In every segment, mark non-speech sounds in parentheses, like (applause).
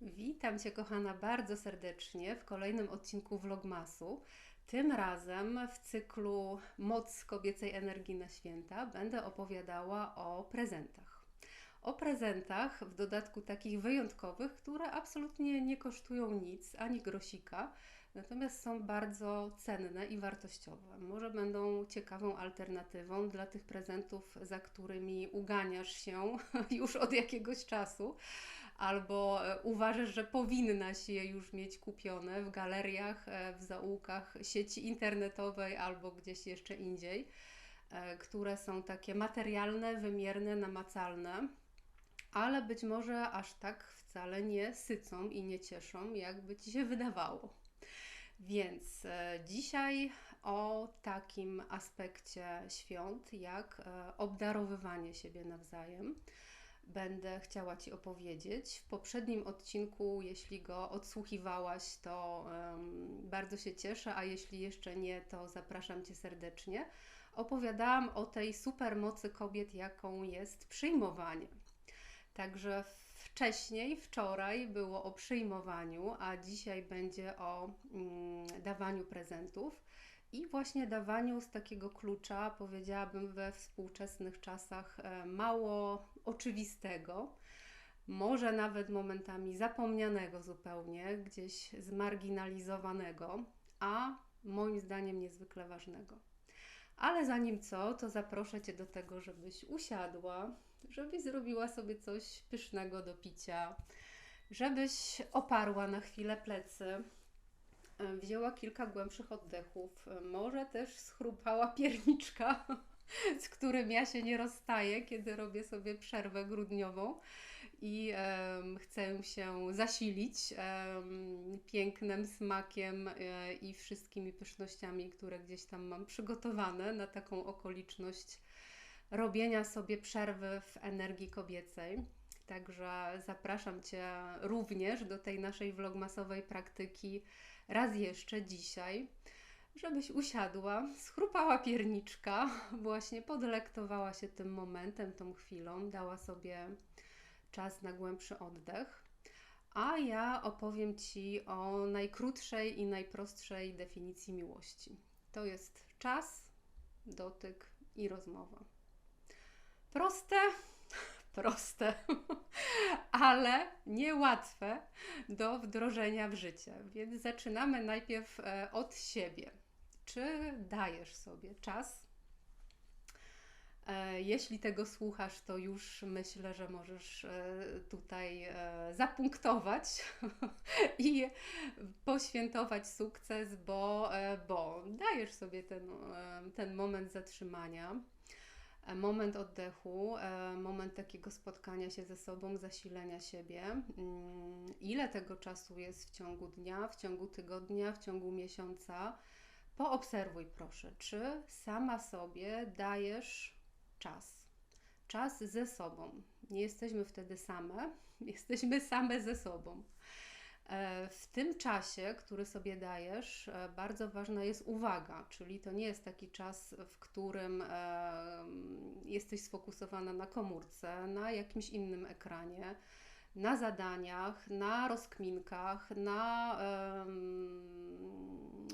Witam Cię, kochana, bardzo serdecznie w kolejnym odcinku Vlogmasu. Tym razem w cyklu Moc kobiecej energii na święta będę opowiadała o prezentach. O prezentach, w dodatku takich wyjątkowych, które absolutnie nie kosztują nic, ani grosika, natomiast są bardzo cenne i wartościowe. Może będą ciekawą alternatywą dla tych prezentów, za którymi uganiasz się (laughs) już od jakiegoś czasu albo e, uważasz, że powinnaś je już mieć kupione w galeriach, e, w zaułkach sieci internetowej albo gdzieś jeszcze indziej, e, które są takie materialne, wymierne, namacalne, ale być może aż tak wcale nie sycą i nie cieszą, jakby ci się wydawało. Więc dzisiaj o takim aspekcie świąt, jak obdarowywanie siebie nawzajem będę chciała Ci opowiedzieć. W poprzednim odcinku, jeśli go odsłuchiwałaś, to um, bardzo się cieszę, a jeśli jeszcze nie, to zapraszam Cię serdecznie. Opowiadałam o tej supermocy kobiet, jaką jest przyjmowanie. Także wcześniej, wczoraj było o przyjmowaniu, a dzisiaj będzie o mm, dawaniu prezentów i właśnie dawaniu z takiego klucza, powiedziałabym we współczesnych czasach, e, mało oczywistego, może nawet momentami zapomnianego zupełnie, gdzieś zmarginalizowanego, a moim zdaniem niezwykle ważnego. Ale zanim co, to zaproszę Cię do tego, żebyś usiadła, żebyś zrobiła sobie coś pysznego do picia, żebyś oparła na chwilę plecy, wzięła kilka głębszych oddechów, e, może też schrupała (laughs) pierniczka, z którym ja się nie rozstaję, kiedy robię sobie przerwę grudniową i um, chcę się zasilić um, pięknym smakiem e, i wszystkimi pysznościami, które gdzieś tam mam przygotowane na taką okoliczność robienia sobie przerwy w energii kobiecej. Także zapraszam Cię również do tej naszej vlogmasowej praktyki raz jeszcze dzisiaj, żebyś usiadła, schrupała pierniczka, (laughs) właśnie podelektowała się tym momentem, tą chwilą, dała sobie czas na głębszy oddech. A ja opowiem Ci o najkrótszej i najprostszej definicji miłości. To jest czas, dotyk i rozmowa. Proste, proste, (laughs) ale niełatwe do wdrożenia w życie. Więc zaczynamy najpierw e, od siebie. Czy dajesz sobie czas? E, jeśli tego słuchasz, to już myślę, że możesz e, tutaj zapunktować (laughs) i poświętować sukces, bo, bo dajesz sobie ten, ten moment zatrzymania moment oddechu, e, moment takiego spotkania się ze sobą, zasilenia siebie. Mm, ile tego czasu jest w ciągu dnia, w ciągu tygodnia, w ciągu miesiąca? Poobserwuj proszę, czy sama sobie dajesz czas. Czas ze sobą. Nie jesteśmy wtedy same, (laughs) jesteśmy same ze sobą. E, w tym czasie, który sobie dajesz, e, bardzo ważna jest uwaga, czyli to nie jest taki czas, w którym e, jesteś sfokusowana na komórce, na jakimś innym ekranie, na zadaniach, na rozkminkach, na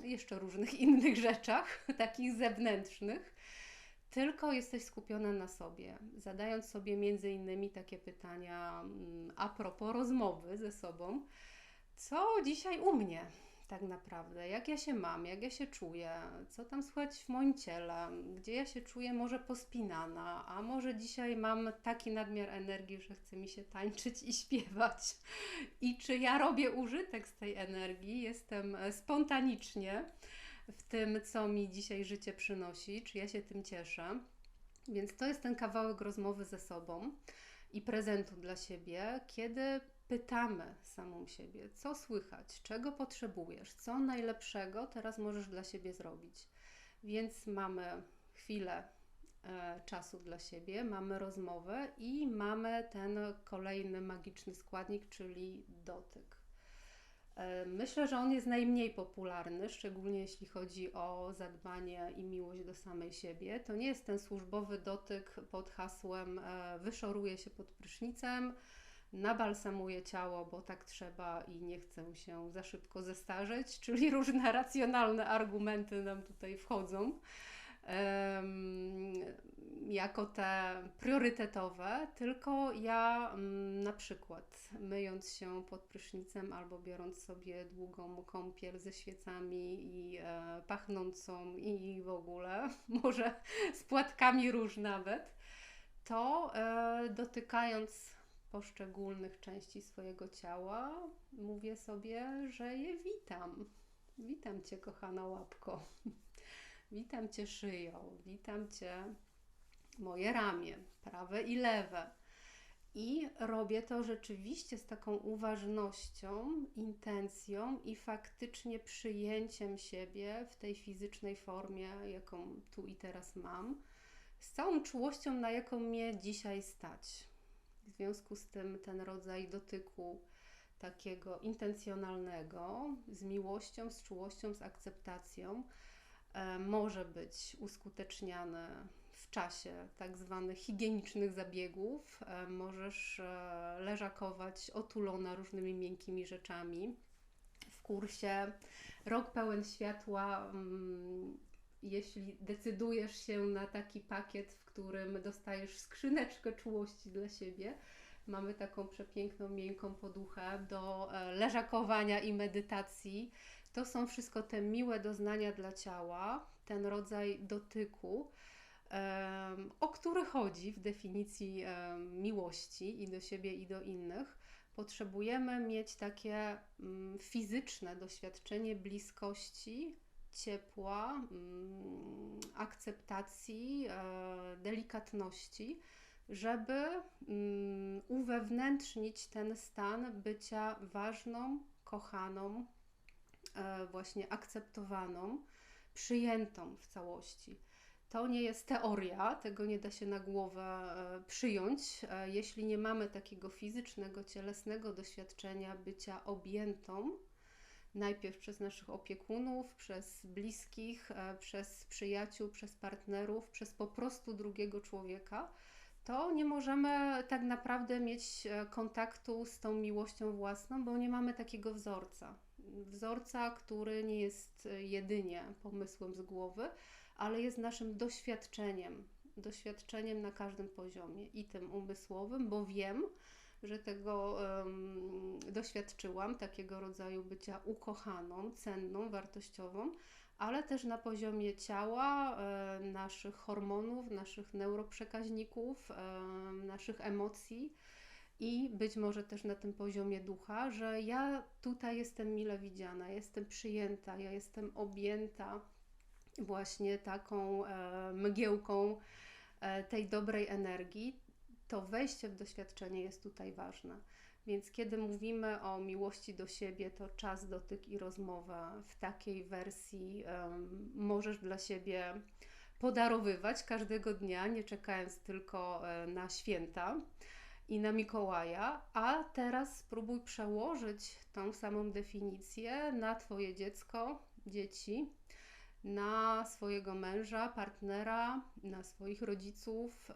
jeszcze różnych (laughs) innych rzeczach, takich zewnętrznych tylko jesteś skupiona na sobie, zadając sobie między innymi takie pytania mm, a propos rozmowy ze sobą co dzisiaj u mnie tak naprawdę, jak ja się mam, jak ja się czuję, co tam słychać w moim ciele, gdzie ja się czuję może pospinana, a może dzisiaj mam taki nadmiar energii, że chce mi się tańczyć i śpiewać. I czy ja robię użytek z tej energii, jestem spontanicznie w tym, co mi dzisiaj życie przynosi, czy ja się tym cieszę. Więc to jest ten kawałek rozmowy ze sobą i prezentu dla siebie, kiedy pytamy samą siebie, co słychać, czego potrzebujesz, co najlepszego teraz możesz dla siebie zrobić. Więc mamy chwilę e, czasu dla siebie, mamy rozmowę i mamy ten kolejny magiczny składnik, czyli dotyk. E, myślę, że on jest najmniej popularny, szczególnie jeśli chodzi o zadbanie i miłość do samej siebie. To nie jest ten służbowy dotyk pod hasłem e, wyszoruję się pod prysznicem, nabalsamuję ciało, bo tak trzeba i nie chcę się za szybko zestarzeć, (laughs) czyli różne racjonalne argumenty nam tutaj wchodzą jako te priorytetowe, tylko ja mm, na przykład myjąc się pod prysznicem albo biorąc sobie długą kąpiel ze świecami i e, pachnącą i w ogóle, (laughs) może z płatkami róż nawet, to e, dotykając poszczególnych części swojego ciała, mówię sobie, że je witam. Witam Cię, kochana łapko. (laughs) Witam Cię szyją, witam Cię moje ramię, prawe i lewe. I robię to rzeczywiście z taką uważnością, intencją i faktycznie przyjęciem siebie w tej fizycznej formie, jaką tu i teraz mam, z całą czułością, na jaką mnie dzisiaj stać. W związku z tym ten rodzaj dotyku takiego intencjonalnego, z miłością, z czułością, z akceptacją, e, może być uskuteczniany w czasie tak zwanych higienicznych zabiegów. E, możesz e, leżakować otulona różnymi miękkimi rzeczami. W kursie Rok pełen światła, mm, jeśli decydujesz się na taki pakiet, którym dostajesz skrzyneczkę czułości dla siebie, mamy taką przepiękną, miękką poduchę do e, leżakowania i medytacji. To są wszystko te miłe doznania dla ciała, ten rodzaj dotyku o który chodzi w definicji miłości i do siebie, i do innych, potrzebujemy mieć takie mm, fizyczne doświadczenie bliskości, ciepła, mm, akceptacji, e, delikatności, żeby mm, uwewnętrznić ten stan bycia ważną, kochaną, e, właśnie akceptowaną, przyjętą w całości. To nie jest teoria, tego nie da się na głowę e, przyjąć, jeśli nie mamy takiego fizycznego, cielesnego doświadczenia bycia objętą najpierw przez naszych opiekunów, przez bliskich, e, przez przyjaciół, przez partnerów, przez po prostu drugiego człowieka, to nie możemy tak naprawdę mieć kontaktu z tą miłością własną, bo nie mamy takiego wzorca. Wzorca, który nie jest jedynie pomysłem z głowy, ale jest naszym doświadczeniem, doświadczeniem na każdym poziomie i tym umysłowym, bo wiem, że tego um, doświadczyłam, takiego rodzaju bycia ukochaną, cenną, wartościową, ale też na poziomie ciała, e, naszych hormonów, naszych neuroprzekaźników, e, naszych emocji i być może też na tym poziomie ducha, że ja tutaj jestem mile widziana, jestem przyjęta, ja jestem objęta właśnie taką e, mgiełką tej dobrej energii, to wejście w doświadczenie jest tutaj ważne. Więc kiedy mówimy o miłości do siebie, to czas, dotyk i rozmowa w takiej wersji um, możesz dla siebie podarowywać każdego dnia, nie czekając tylko e, na święta i na Mikołaja, a teraz spróbuj przełożyć tą samą definicję na Twoje dziecko, dzieci na swojego męża, partnera, na swoich rodziców, e,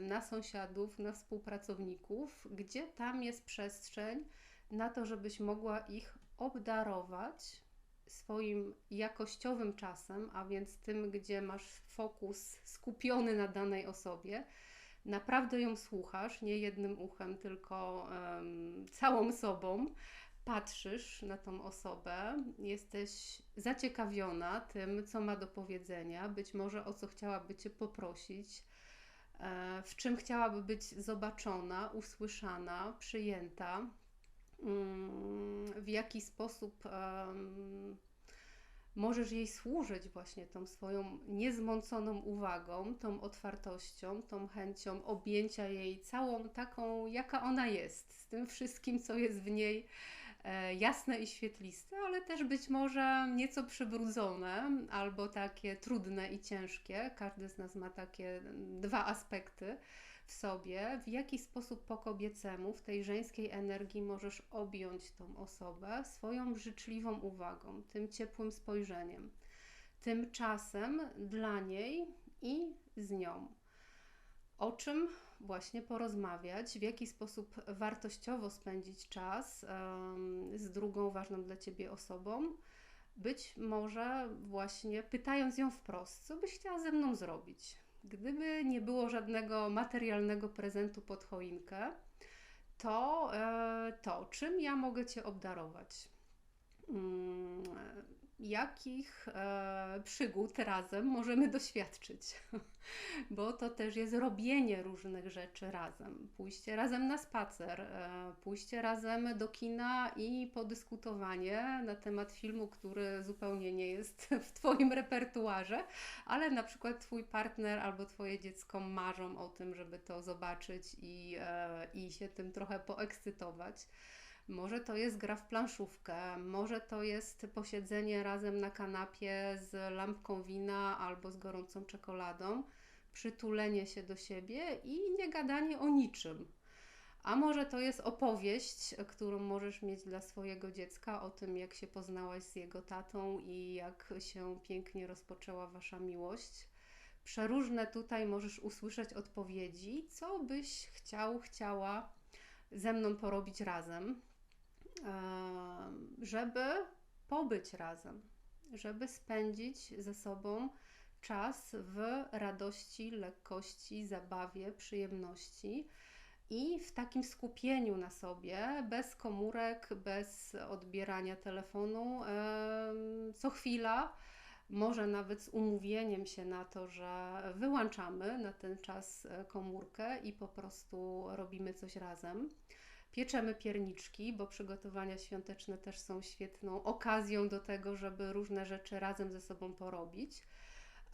na sąsiadów, na współpracowników, gdzie tam jest przestrzeń na to, żebyś mogła ich obdarować swoim jakościowym czasem, a więc tym, gdzie masz fokus skupiony na danej osobie. Naprawdę ją słuchasz, nie jednym uchem, tylko um, całą sobą patrzysz na tą osobę, jesteś zaciekawiona tym, co ma do powiedzenia, być może o co chciałaby Cię poprosić, e, w czym chciałaby być zobaczona, usłyszana, przyjęta, mm, w jaki sposób możesz jej służyć właśnie tą swoją niezmąconą uwagą, tą otwartością, tą chęcią objęcia jej całą taką, jaka ona jest, z tym wszystkim, co jest w niej jasne i świetliste, ale też być może nieco przybrudzone albo takie trudne i ciężkie. Każdy z nas ma takie dwa aspekty w sobie. W jaki sposób po kobiecemu, w tej żeńskiej energii możesz objąć tą osobę swoją życzliwą uwagą, tym ciepłym spojrzeniem, tym czasem dla niej i z nią. O czym właśnie porozmawiać, w jaki sposób wartościowo spędzić czas z drugą ważną dla Ciebie osobą. Być może właśnie pytając ją wprost, co byś chciała ze mną zrobić. Gdyby nie było żadnego materialnego prezentu pod choinkę, to, e, to czym ja mogę Cię obdarować? Jakich e, przygód razem możemy doświadczyć, (laughs) bo to też jest robienie różnych rzeczy razem. Pójście razem na spacer, e, pójście razem do kina i podyskutowanie na temat filmu, który zupełnie nie jest (laughs) w Twoim repertuarze, ale na przykład Twój partner albo Twoje dziecko marzą o tym, żeby to zobaczyć i, e, i się tym trochę poekscytować. Może to jest gra w planszówkę, może to jest posiedzenie razem na kanapie z lampką wina albo z gorącą czekoladą, przytulenie się do siebie i nie gadanie o niczym. A może to jest opowieść, którą możesz mieć dla swojego dziecka o tym, jak się poznałaś z jego tatą i jak się pięknie rozpoczęła wasza miłość. Przeróżne tutaj możesz usłyszeć odpowiedzi, co byś chciał, chciała ze mną porobić razem żeby pobyć razem, żeby spędzić ze sobą czas w radości, lekkości, zabawie, przyjemności i w takim skupieniu na sobie, bez komórek, bez odbierania telefonu, co chwila, może nawet z umówieniem się na to, że wyłączamy na ten czas e, komórkę i po prostu robimy coś razem. Pieczemy pierniczki, bo przygotowania świąteczne też są świetną okazją do tego, żeby różne rzeczy razem ze sobą porobić.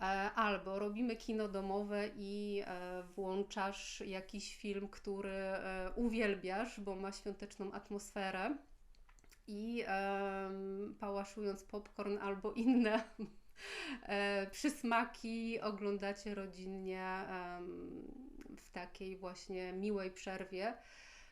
E, albo robimy kino domowe i e, włączasz jakiś film, który e, uwielbiasz, bo ma świąteczną atmosferę i pałaszując popcorn albo inne przysmaki oglądacie rodzinnie w takiej właśnie miłej przerwie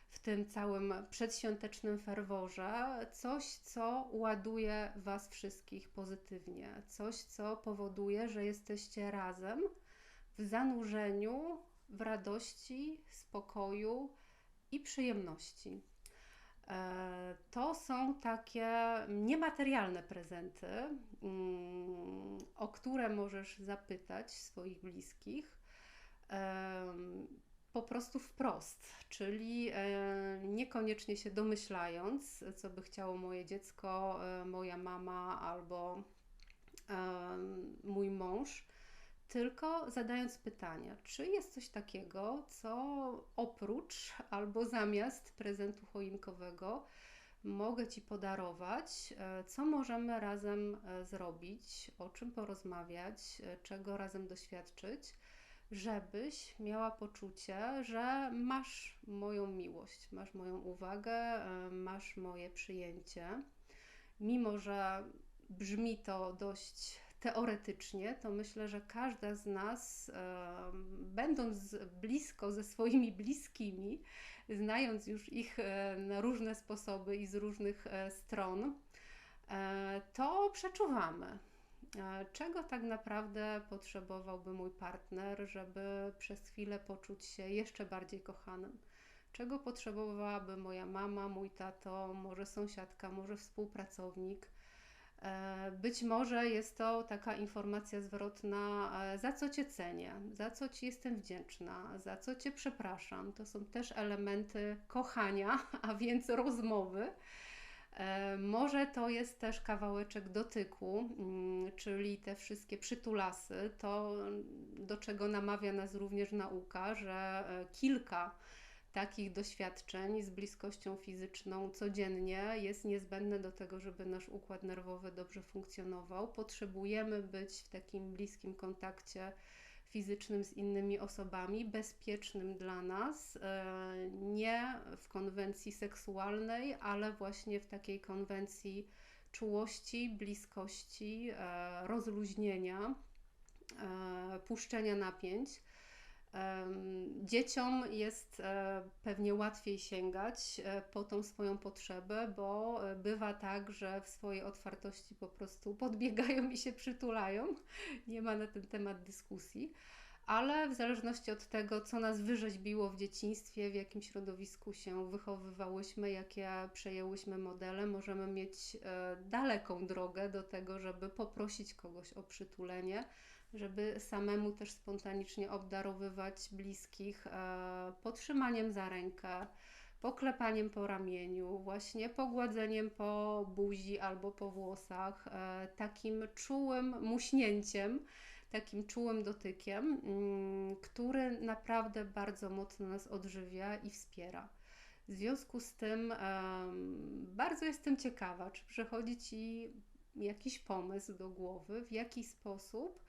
w tym całym przedświątecznym ferworze coś, co ładuje Was wszystkich pozytywnie, coś, co powoduje, że jesteście razem w zanurzeniu, w radości, spokoju i przyjemności. E, to są takie niematerialne prezenty, mm, o które możesz zapytać swoich bliskich po prostu wprost, czyli e, niekoniecznie się domyślając, co by chciało moje dziecko, e, moja mama albo e, mój mąż, tylko zadając pytania, czy jest coś takiego, co oprócz albo zamiast prezentu choinkowego mogę Ci podarować, co możemy razem zrobić, o czym porozmawiać, czego razem doświadczyć żebyś miała poczucie, że masz moją miłość, masz moją uwagę, e, masz moje przyjęcie. Mimo, że brzmi to dość teoretycznie, to myślę, że każda z nas, e, będąc blisko ze swoimi bliskimi, znając już ich e, na różne sposoby i z różnych stron, to przeczuwamy czego tak naprawdę potrzebowałby mój partner, żeby przez chwilę poczuć się jeszcze bardziej kochanym? Czego potrzebowałaby moja mama, mój tato, może sąsiadka, może współpracownik? E, być może jest to taka informacja zwrotna, e, za co Cię cenię, za co Ci jestem wdzięczna, za co Cię przepraszam. To są też elementy kochania, (laughs) a więc rozmowy. E, może to jest też kawałeczek dotyku, mm, czyli te wszystkie przytulasy, to do czego namawia nas również nauka, że e, kilka takich doświadczeń z bliskością fizyczną codziennie jest niezbędne do tego, żeby nasz układ nerwowy dobrze funkcjonował. Potrzebujemy być w takim bliskim kontakcie fizycznym z innymi osobami, bezpiecznym dla nas, e, nie w konwencji seksualnej, ale właśnie w takiej konwencji czułości, bliskości, e, rozluźnienia, e, puszczenia napięć. Dzieciom jest e, pewnie łatwiej sięgać e, po tą swoją potrzebę, bo e, bywa tak, że w swojej otwartości po prostu podbiegają i się przytulają. Nie ma na ten temat dyskusji. ale w zależności od tego, co nas wyrzeźbiło w dzieciństwie, w jakim środowisku się wychowywałyśmy, jakie przejęłyśmy modele, możemy mieć daleką drogę do tego, żeby poprosić kogoś o przytulenie, żeby samemu też spontanicznie obdarowywać bliskich e, potrzymaniem za rękę, poklepaniem po ramieniu, właśnie pogładzeniem po buzi albo po włosach, e, takim czułym muśnięciem takim czułym dotykiem, mm, który naprawdę bardzo mocno nas odżywia i wspiera. W związku z tym bardzo jestem ciekawa, czy przychodzi Ci jakiś pomysł do głowy, w jaki sposób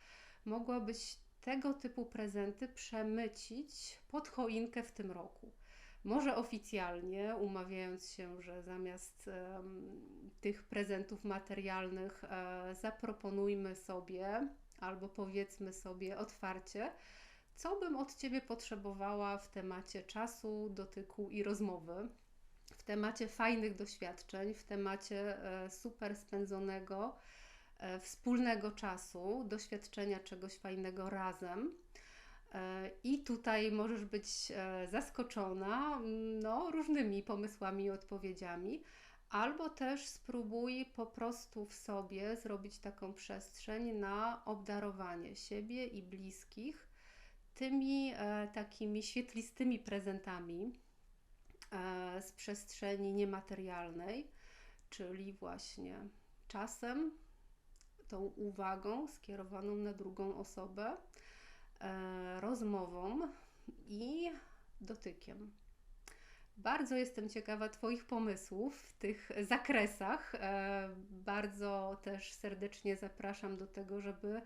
mogłabyś tego typu prezenty przemycić pod choinkę w tym roku. Może oficjalnie, umawiając się, że zamiast tych prezentów materialnych e, zaproponujmy sobie albo powiedzmy sobie otwarcie, co bym od Ciebie potrzebowała w temacie czasu, dotyku i rozmowy, w temacie fajnych doświadczeń, w temacie e, super spędzonego, wspólnego czasu, doświadczenia czegoś fajnego razem. E, I tutaj możesz być zaskoczona no, różnymi pomysłami i odpowiedziami, albo też spróbuj po prostu w sobie zrobić taką przestrzeń na obdarowanie siebie i bliskich tymi e, takimi świetlistymi prezentami e, z przestrzeni niematerialnej, czyli właśnie czasem, tą uwagą skierowaną na drugą osobę, e, rozmową i dotykiem. Bardzo jestem ciekawa Twoich pomysłów w tych zakresach. E, bardzo też serdecznie zapraszam do tego, żeby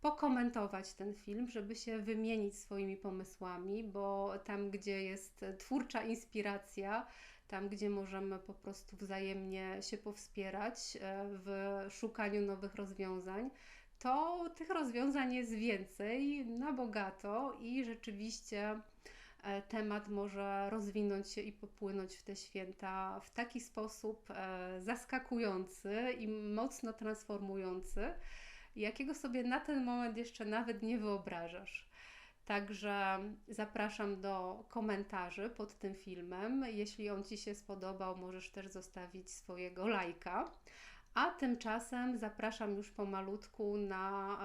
pokomentować ten film, żeby się wymienić swoimi pomysłami, bo tam, gdzie jest twórcza inspiracja, tam, gdzie możemy po prostu wzajemnie się powspierać e, w szukaniu nowych rozwiązań, to tych rozwiązań jest więcej na bogato i rzeczywiście E, temat może rozwinąć się i popłynąć w te święta w taki sposób e, zaskakujący i mocno transformujący, jakiego sobie na ten moment jeszcze nawet nie wyobrażasz. Także zapraszam do komentarzy pod tym filmem. Jeśli on Ci się spodobał, możesz też zostawić swojego lajka. A tymczasem zapraszam już pomalutku na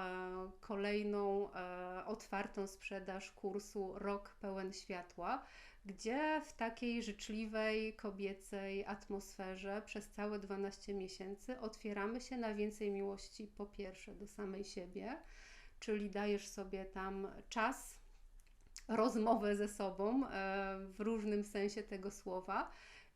e, kolejną e, otwartą sprzedaż kursu Rok pełen światła, gdzie w takiej życzliwej, kobiecej atmosferze przez całe 12 miesięcy otwieramy się na więcej miłości po pierwsze do samej siebie, czyli dajesz sobie tam czas, rozmowę ze sobą e, w różnym sensie tego słowa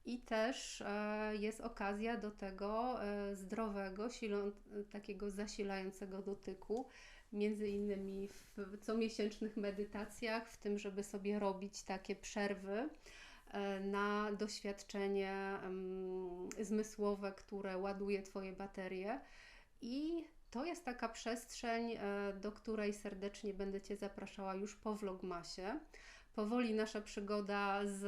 i też e, jest okazja do tego e, zdrowego, silą, takiego zasilającego dotyku, między innymi w comiesięcznych medytacjach, w tym, żeby sobie robić takie przerwy na doświadczenie zmysłowe, które ładuje Twoje baterie. I to jest taka przestrzeń, do której serdecznie będę Cię zapraszała już po vlogmasie. Powoli nasza przygoda z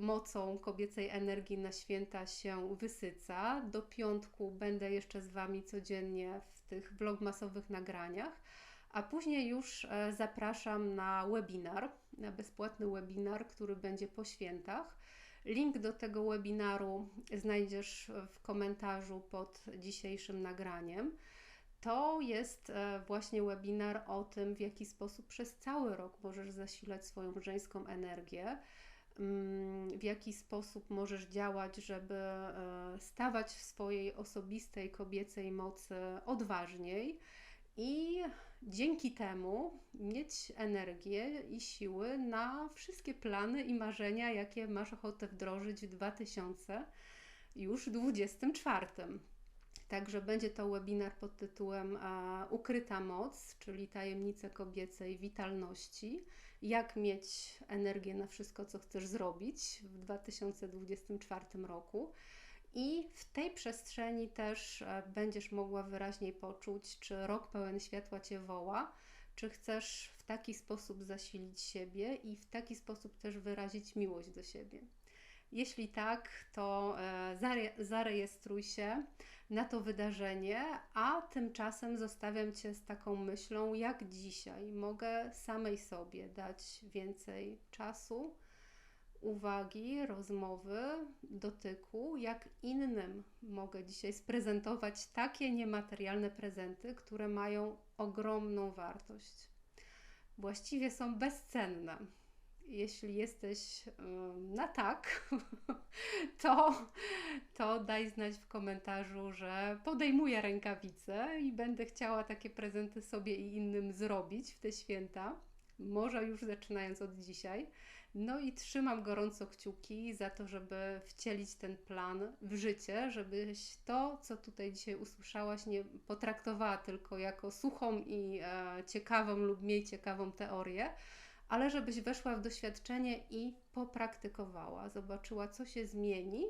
mocą kobiecej energii na święta się wysyca. Do piątku będę jeszcze z Wami codziennie w tych vlogmasowych nagraniach, a później już e, zapraszam na webinar, na bezpłatny webinar, który będzie po świętach. Link do tego webinaru znajdziesz w komentarzu pod dzisiejszym nagraniem to jest e, właśnie webinar o tym, w jaki sposób przez cały rok możesz zasilać swoją żeńską energię, mm, w jaki sposób możesz działać, żeby e, stawać w swojej osobistej kobiecej mocy odważniej i dzięki temu mieć energię i siły na wszystkie plany i marzenia, jakie masz ochotę wdrożyć w 2024. Także będzie to webinar pod tytułem Ukryta moc, czyli tajemnice kobiecej witalności. Jak mieć energię na wszystko, co chcesz zrobić w 2024 roku. I w tej przestrzeni też będziesz mogła wyraźniej poczuć, czy rok pełen światła Cię woła, czy chcesz w taki sposób zasilić siebie i w taki sposób też wyrazić miłość do siebie. Jeśli tak, to e, zare- zarejestruj się na to wydarzenie, a tymczasem zostawiam Cię z taką myślą, jak dzisiaj mogę samej sobie dać więcej czasu, uwagi, rozmowy, dotyku, jak innym mogę dzisiaj sprezentować takie niematerialne prezenty, które mają ogromną wartość. Właściwie są bezcenne jeśli jesteś na tak, (laughs) to, to daj znać w komentarzu, że podejmuję rękawice i będę chciała takie prezenty sobie i innym zrobić w te święta. Może już zaczynając od dzisiaj. No i trzymam gorąco kciuki za to, żeby wcielić ten plan w życie, żebyś to, co tutaj dzisiaj usłyszałaś, nie potraktowała tylko jako suchą i e, ciekawą lub mniej ciekawą teorię, ale żebyś weszła w doświadczenie i popraktykowała, zobaczyła, co się zmieni,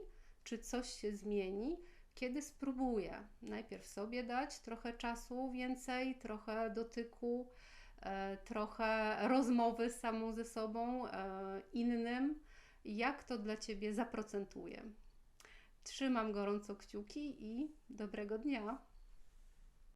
czy coś się zmieni, kiedy spróbuję. Najpierw sobie dać trochę czasu więcej, trochę dotyku, e, trochę rozmowy samą ze sobą, e, innym, jak to dla Ciebie zaprocentuje. Trzymam gorąco kciuki i dobrego dnia.